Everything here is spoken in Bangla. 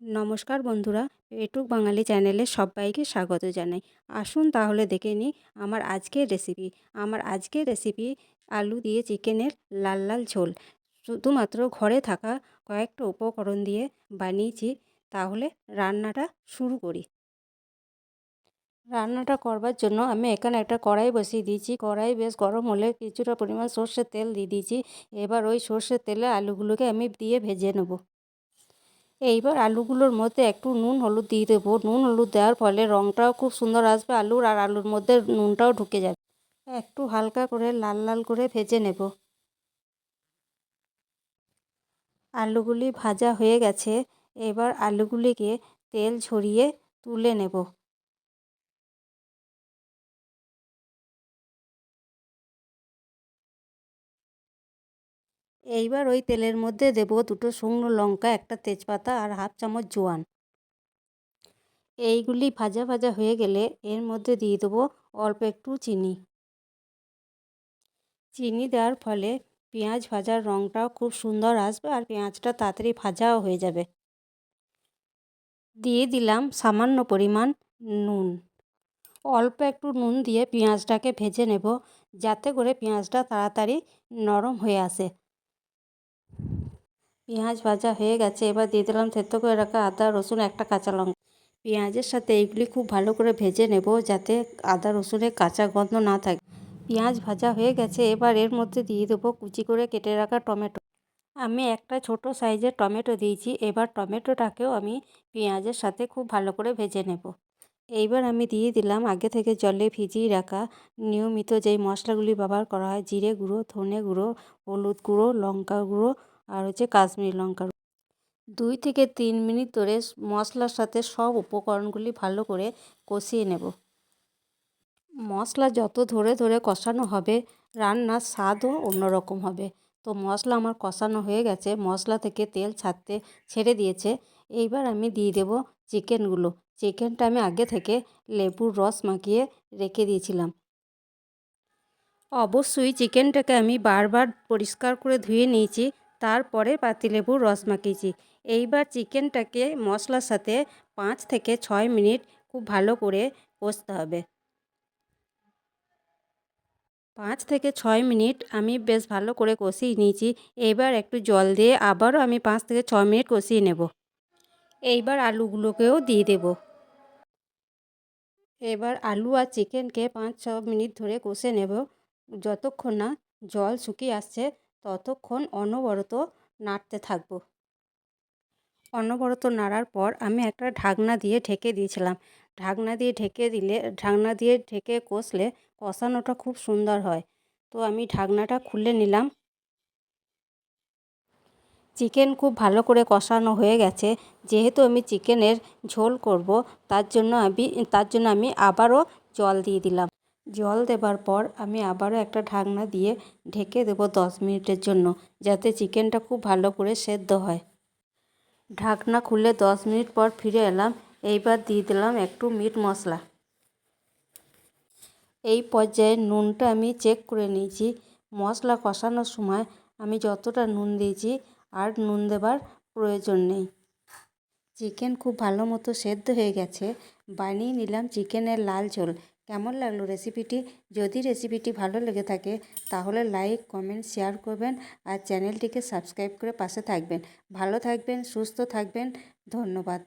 নমস্কার বন্ধুরা পেটুক বাঙালি চ্যানেলে সবাইকে স্বাগত জানাই। আসুন তাহলে দেখে নিই আমার আজকের রেসিপি আমার আজকের রেসিপি আলু দিয়ে চিকেনের লাল লাল ঝোল। শুধুমাত্র ঘরে থাকা কয়েকটা উপকরণ দিয়ে বানিয়েছি, তাহলে রান্নাটা শুরু করি। রান্নাটা করবার জন্য আমি এখানে একটা কড়াই বসিয়ে দিয়েছি। কড়াই বেশ গরম হলে কিছুটা পরিমাণ সর্ষের তেল দিয়ে দিয়েছি। এবার ওই সর্ষের তেলে আলুগুলোকে আমি দিয়ে ভেজে নেব। এইবার আলুগুলোর মধ্যে একটু নুন হলুদ দিয়ে দেবো। নুন হলুদ দেওয়ার ফলে রঙটাও খুব সুন্দর আসবে আলুর, আর আলুর মধ্যে নুনটাও ঢুকে যাবে। একটু হালকা করে লাল লাল করে ভেজে নেব। আলুগুলি ভাজা হয়ে গেছে। এবার আলুগুলিকে তেল ঝরিয়ে তুলে নেব। এইবার ওই তেলের মধ্যে দেব দুটো শুকনো লঙ্কা, একটা তেজপাতা আর হাফ চামচ জোয়ান। এইগুলি ভাজা ভাজা হয়ে গেলে এর মধ্যে দিয়ে দেবো অল্প একটু চিনি। চিনি দেওয়ার ফলে পেঁয়াজ ভাজার রঙটাও খুব সুন্দর আসবে আর পেঁয়াজটা তাড়াতাড়ি ভাজাও হয়ে যাবে। দিয়ে দিলাম সামান্য পরিমাণ নুন। অল্প একটু নুন দিয়ে পেঁয়াজটাকে ভেজে নেব, যাতে করে পেঁয়াজটা তাড়াতাড়ি নরম হয়ে আসে। পেঁয়াজ ভাজা হয়ে গেছে, এবার দিয়ে দিলাম থেতো করে রাখা আদা, রসুন, একটা কাঁচা লঙ্কা। পেঁয়াজের সাথে এইগুলি খুব ভালো করে ভেজে নেব যাতে আদা, রসুনের কাঁচা গন্ধ না থাকে। পেঁয়াজ ভাজা হয়ে গেছে, এবার এর মধ্যে দিয়ে দেবো কুচি করে কেটে রাখা টমেটো। আমি একটা ছোট সাইজের টমেটো দিয়েছি, এবার টমেটোটাকেও আমি পেঁয়াজের সাথে খুব ভালো করে ভেজে নেব। এইবার আমি দিয়ে দিলাম আগে থেকে জলে ভিজিয়ে রাখা নিয়মিত যেই মশলাগুলি ব্যবহার করা হয়, জিরে গুঁড়ো, ধনে গুঁড়ো, হলুদ গুঁড়ো, লঙ্কা গুঁড়ো আর হচ্ছে কাশ্মীরি লঙ্কা দুই থেকে তিন মিনিট ধরে মশলার সাথে সব উপকরণগুলি ভালো করে কষিয়ে নেব। মশলা যত ধরে ধরে কষানো হবে, রান্নার স্বাদও অন্যরকম হবে। তো মশলা আমার কষানো হয়ে গেছে, মশলা থেকে তেল ছাড়তে ছেড়ে দিয়েছে। এইবার আমি দিয়ে দেব চিকেনগুলো। চিকেনটা আমি আগে থেকে লেবুর রস মাখিয়ে রেখে দিয়েছিলাম। অবশ্যই চিকেনটাকে আমি বারবার পরিষ্কার করে ধুয়ে নিয়েছি। তারপরে পাতিলেবুর রস মাখিয়েছি। এইবার চিকেনটাকে মশলার সাথে পাঁচ থেকে ছয় মিনিট খুব ভালো করে কষতে হবে। পাঁচ থেকে ছয় মিনিট আমি বেশ ভালো করে কষিয়ে নিয়েছি। এবার একটু জল দিয়ে আবারও আমি পাঁচ থেকে ছয় মিনিট কষিয়ে নেব। এইবার আলুগুলোকেও দিয়ে দেব। এবার আলু আর চিকেনকে পাঁচ, ছ মিনিট ধরে কষে নেব। যতক্ষণ না জল শুকিয়ে আসছে ততক্ষণ অনবরত নাড়তে থাকব। অনবরত নাড়ার পর আমি একটা ঢাকনা দিয়ে ঢেকে দিয়েছিলাম। ঢাকনা দিয়ে ঢেকে দিলে, ঢাকনা দিয়ে ঢেকে কষলে কষানোটা খুব সুন্দর হয়। তো আমি ঢাকনাটা খুলে নিলাম। চিকেন খুব ভালো করে কষানো হয়ে গেছে। যেহেতু আমি চিকেনের ঝোল করব, তার জন্য আমি, তার জন্য আমি আবারও জল দিয়ে দিলাম। জল দেবার পর আমি আবারও একটা ঢাকনা দিয়ে ঢেকে দেবো দশ মিনিটের জন্য, যাতে চিকেনটা খুব ভালো করে সেদ্ধ হয়। ঢাকনা খুলে দশ মিনিট পর ফিরে এলাম, এইবার দিয়ে দিলাম একটু মিট মশলা। এই পর্যায়ে নুনটা আমি চেক করে নিয়েছি। মশলা কষানোর সময় আমি যতটা নুন দিয়েছি, আর নুন দেবার প্রয়োজন নেই। চিকেন খুব ভালো মতো সেদ্ধ হয়ে গেছে। বানিয়ে নিলাম চিকেনের লাল ঝোল। কেমন লাগল রেসিপিটি যদি রেসিপিটি ভালো লেগে থাকে, তাহলে লাইক কমেন্ট শেয়ার করবেন আর চ্যানেলটিকে সাবস্ক্রাইব করে পাশে থাকবেন। ভালো থাকবেন, সুস্থ থাকবেন। ধন্যবাদ।